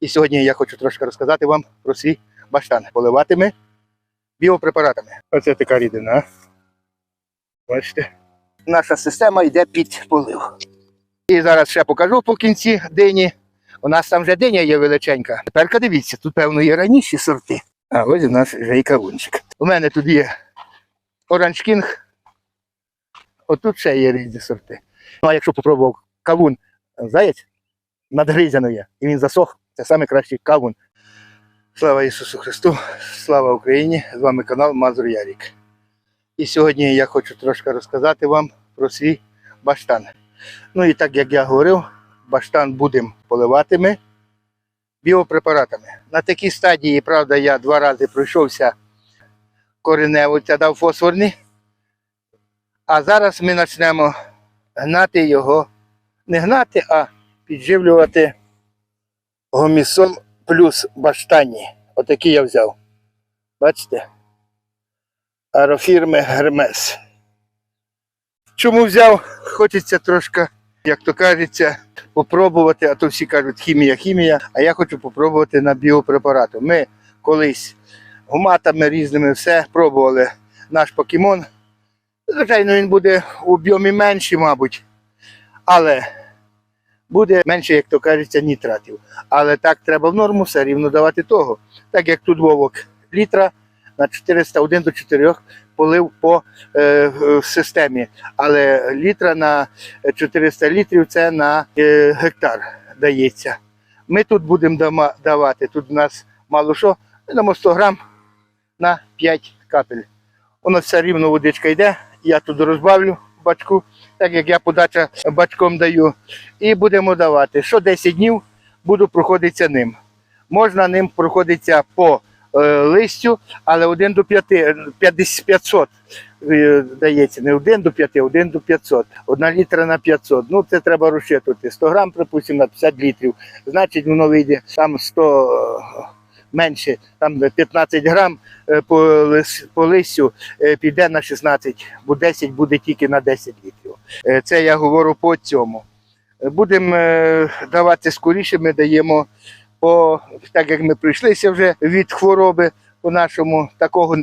І сьогодні я хочу трошки розказати вам про свій баштан. Поливатиме біопрепаратами. Оце така рідина. Бачите? Наша система йде під полив. І зараз ще покажу по кінці дині. У нас там вже диня є величенька. Тепер дивіться, тут, певно, є раніші сорти. А ось у нас вже і кавунчик. У мене тут є Оранж. Отут ще є різні сорти. Ну, а якщо попробував кавун, заєць, надгризяно є, і він засох, це найкращий кавун. Слава Ісусу Христу, слава Україні! З вами канал Мазур Ярік. І сьогодні я хочу трошки розказати вам про свій баштан. Ну і так як я говорив, баштан будемо поливати ми біопрепаратами. На такій стадії, правда, я два рази пройшовся коренево, дав фосфорний. А зараз ми почнемо гнати його, не гнати, а підживлювати гомісол плюс баштані. Отакі я взяв. Бачите? Аерофірми Гермес. Чому взяв? Хочеться трошки, як то кажеться, попробувати, а то всі кажуть хімія, хімія, а я хочу попробувати на біопрепарату. Ми колись гуматами різними все пробували наш покемон. Звичайно, він буде в об'ємі менший, мабуть, але буде менше, як то кажеться, нітратів. Але так треба в норму все рівно давати того. Так як тут вовок літра на 401 до 4 полив по е, е, системі. Але літра на 400 літрів це на е, гектар дається. Ми тут будемо давати, тут у нас мало що, дамо 100 грам на 5 капель. Воно все рівно водичка йде, я тут розбавлю бачку, так як я подача бачком даю. І будемо давати. Що 10 днів буду проходитися ним. Можна ним проходитися по е, листю, але 1 до 5, 500 е, дається. Не 1 до 5, 1 до 500. 1 літра на 500. Ну це треба розчитувати. 100 грам, припустимо, на 50 літрів. Значить, воно вийде там 100 е, менше, там 15 грам е, по, лис- по листю е, піде на 16, бо 10 буде тільки на 10 літрів. Е, Це я говорю по цьому. Будемо давати скоріше, ми даємо по так як ми прийшлися вже від хвороби. По нашому такого,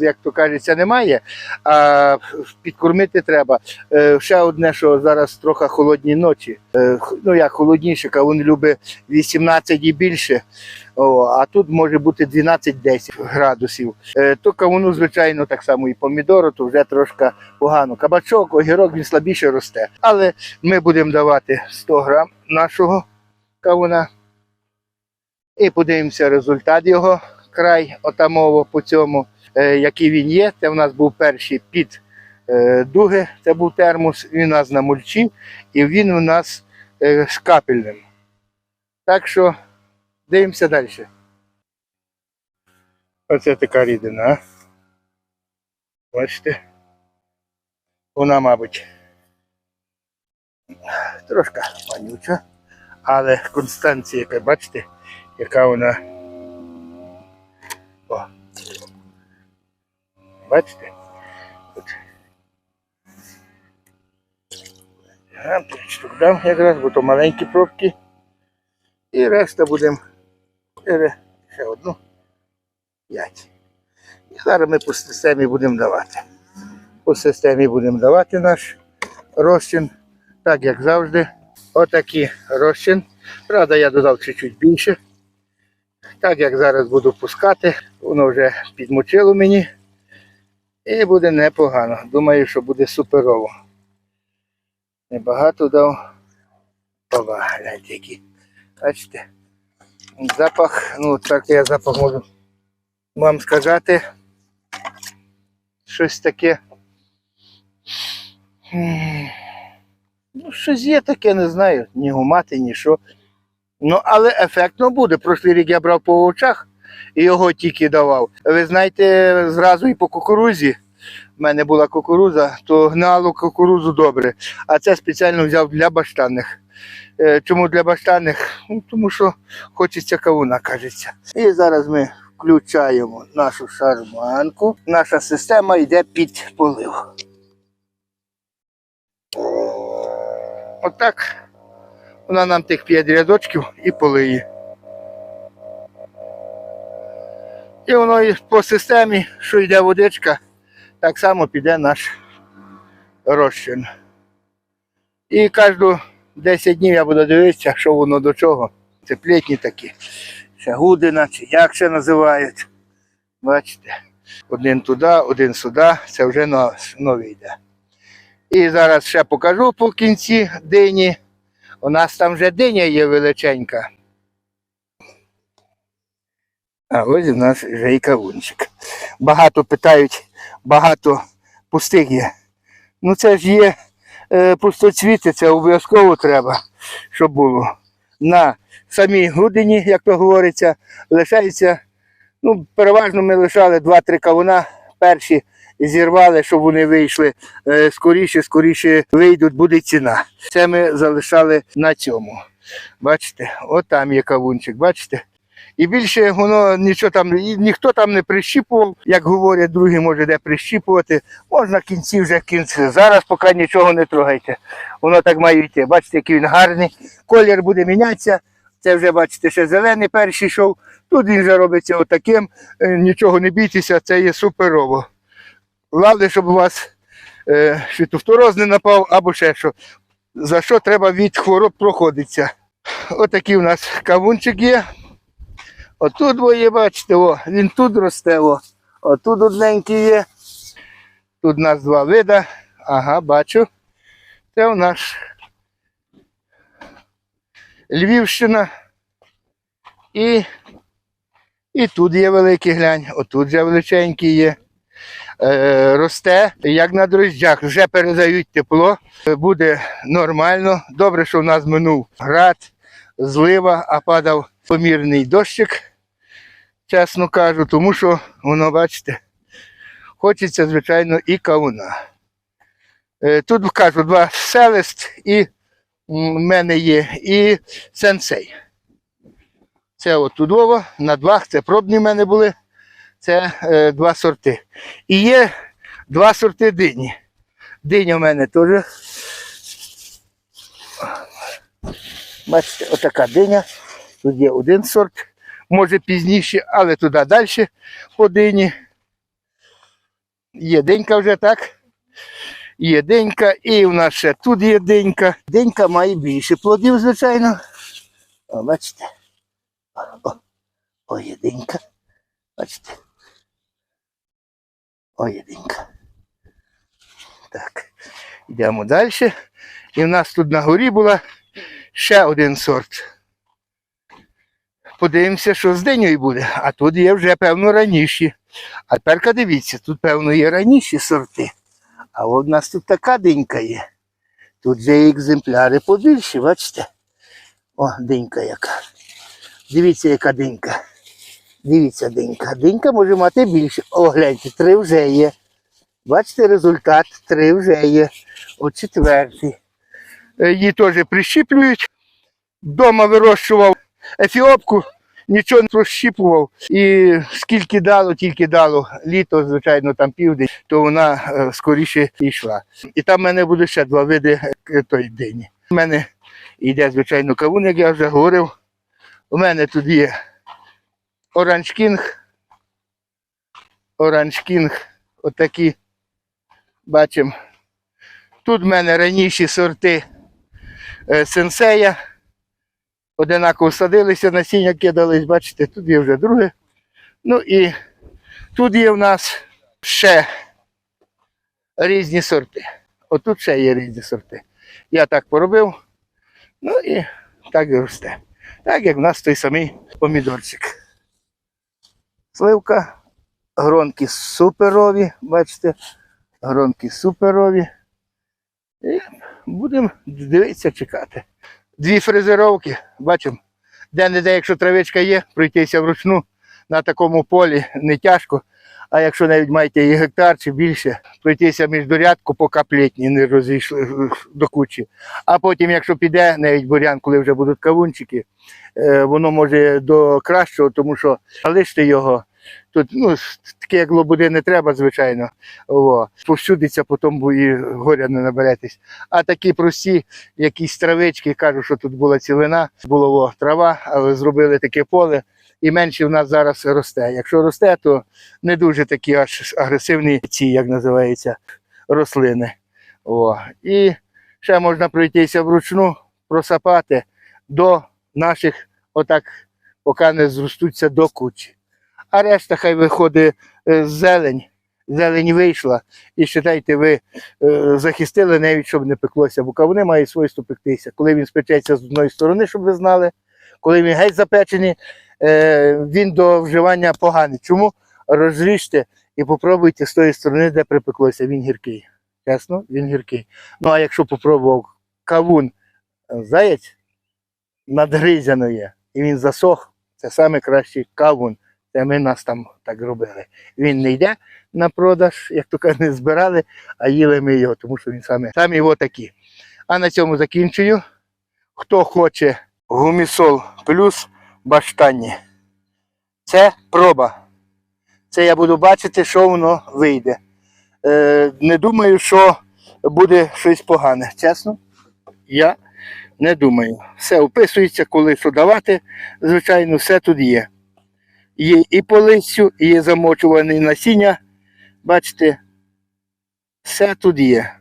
як то кажеться, немає. А підкормити треба. Е, Ще одне, що зараз трохи холодні ночі. Е, Ну як холодніше, кавун любить 18 і більше. О, а тут може бути 12-10 градусів. Е, то кавуну, звичайно, так само і помідору, то вже трошки погано. Кабачок, огірок він слабіше росте. Але ми будемо давати 100 грам нашого кавуна. І подивимося результат його край отамово по цьому, е, який він є. Це в нас був перший під е, дуги, це був термос, він у нас на мульчі, і він у нас е, з капельним. Так що дивимося далі. Оце така рідина. Бачите? Вона, мабуть, трошки панюча, але констанція, яка бачите, яка вона. О. Бачите? Вам штук дам якраз, бо то маленькі пробки. І решта будемо ще одну, п'ять. І зараз ми по системі будемо давати. По системі будемо давати наш розчин, так як завжди. Отакий розчин. Правда, я додав чуть-чуть більше. Так як зараз буду пускати, воно вже підмочило мені. І буде непогано. Думаю, що буде суперово. Небагато дав. Ова, гляньте які. Бачите? Запах, ну так я запах можу вам сказати. Щось таке. Ну, щось є таке, не знаю, ні гумати, ні що. Ну, але ефектно буде. Прошлий рік я брав по очах і його тільки давав. Ви знаєте, зразу і по кукурузі. в мене була кукуруза, то гнало кукурузу добре. А це спеціально взяв для баштанних. Е, Чому для баштанних? Ну, тому що хочеться кавуна, кажеться. І зараз ми включаємо нашу шарманку. Наша система йде під полив. Отак вона нам тих п'ять рядочків і полиє. І воно і по системі, що йде водичка, так само піде наш розчин. І кожну 10 днів я буду дивитися, що воно до чого. Це плетні такі. Ще гудина, чи як ще називають. Бачите? Один туди, один сюди, це вже но- новий йде. І зараз ще покажу по кінці дині. У нас там вже диня є величенька. А ось у нас вже і кавунчик. Багато питають, багато пустих є. Ну це ж є е, пустоцвіти, це обов'язково треба, щоб було. На самій грудині, як то говориться, лишається. Ну, переважно ми лишали 2-3 кавуна. Перші зірвали, щоб вони вийшли е, скоріше, скоріше вийдуть, буде ціна. Це ми залишали на цьому. Бачите, от там є кавунчик, бачите? І більше воно нічого там, і ніхто там не прищіпував, як говорять, другі може де прищіпувати. Можна кінці вже кінці. Зараз поки нічого не трогайте. Воно так має йти. Бачите, який він гарний. Колір буде мінятися. Це вже, бачите, ще зелений перший йшов. Тут він вже робиться отаким. Е, Нічого не бійтеся, це є суперово. Головне, щоб у вас е, фітофтороз не напав або ще що. За що треба від хвороб проходитися. Отакий у нас кавунчик є. Отут двоє, бачите, о, він тут росте, о. Отут одненький є. Тут у нас два вида. Ага, бачу. Це у нас Львівщина. І, і тут є великий глянь, отут вже величенький є. Е, росте, як на дрожжах, вже передають тепло, е, буде нормально. Добре, що в нас минув град, злива, а падав помірний дощик, чесно кажу, тому що воно, бачите, хочеться, звичайно, і кавуна. Е, Тут кажу, два селест і в мене є і сенсей. Це от Тудово, на двох, це пробні в мене були. Це е, два сорти. І є два сорти дині. Диня в мене теж. Бачите, отака диня. Тут є один сорт, може пізніше, але туди далі по дині. Є денька вже так. Є денька, і в нас ще тут є денька. Денька має більше плодів, звичайно. О, бачите. О, о, є денька. Бачите. О, денька. Так. Йдемо далі. І в нас тут на горі була ще один сорт. Подивимося, що з деньою буде. А тут є вже, певно, раніші. А тепер дивіться, тут, певно, є раніші сорти. А от у нас тут така денька є. Тут є екземпляри побільші, бачите? О, денька яка. Дивіться, яка денька. Дивіться, денька. Денька може мати більше. О, гляньте, три вже є. Бачите результат? Три вже є. От четвертий. Е, Її теж прищіплюють. Дома вирощував ефіопку, нічого не прощіпував. І скільки дало, тільки дало. Літо, звичайно, там південь, то вона е, скоріше йшла. І там в мене буде ще два види е, той дині. У мене йде, звичайно, кавун, як я вже говорив. У мене тут є Оранж Кінг. Оранж Кінг. Отакі. Бачимо. Тут в мене раніші сорти е, сенсея. Одинаково садилися, насіння кидались, бачите, тут є вже друге. Ну і тут є в нас ще різні сорти. Отут ще є різні сорти. Я так поробив. Ну і так і росте. Так як в нас той самий помідорчик. Сливка, гронки суперові, бачите, гронки суперові. І будемо дивитися, чекати. Дві фрезеровки, бачимо, де-не-де, якщо травичка є, пройтися вручну на такому полі не тяжко. А якщо навіть маєте і гектар чи більше, пройтися між дорядку, поки плетні не розійшли до кучі. А потім, якщо піде навіть бурян, коли вже будуть кавунчики, е, воно може до кращого, тому що лиште його. Тут ну, таке, як лобуди не треба, звичайно. О, повсюдиться, потім і горя не наберетесь. А такі прості, якісь травички, кажуть, що тут була цілина, була о, трава, але зробили таке поле, і менше в нас зараз росте. Якщо росте, то не дуже такі аж агресивні ці, як називається, рослини. О. І ще можна пройтися вручну, просапати до наших, отак, поки не зростуться до кучі. А решта хай виходить е, зелень. Зелень вийшла, і вважайте, ви е, захистили навіть, щоб не пеклося, бо кавуни мають свойство пектися. Коли він спечеться з одної сторони, щоб ви знали, коли він геть запечений, він до вживання поганий. Чому? Розріжте і попробуйте з тої сторони, де припеклося, він гіркий. Чесно, він гіркий. Ну а якщо попробував кавун е, заєць надгризяної, і він засох, це саме кращий кавун. Це ми нас там так робили. Він не йде на продаж, як то не збирали, а їли ми його, тому що він саме саме його такі. А на цьому закінчую. Хто хоче гумісол плюс баштанні. Це проба. Це я буду бачити, що воно вийде. Е, не думаю, що буде щось погане. Чесно, я не думаю. Все вписується, коли що давати. Звичайно, все тут є. Є і по листю, є замочувані насіння. Бачите, все тут є.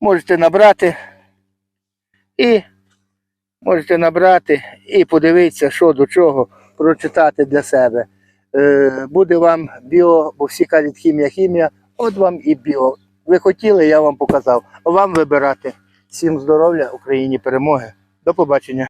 Можете набрати і можете набрати і подивитися, що до чого, прочитати для себе. Е, буде вам біо, бо всі кажуть хімія, хімія, от вам і біо. Ви хотіли, я вам показав. Вам вибирати. Всім здоров'я, Україні перемоги. До побачення.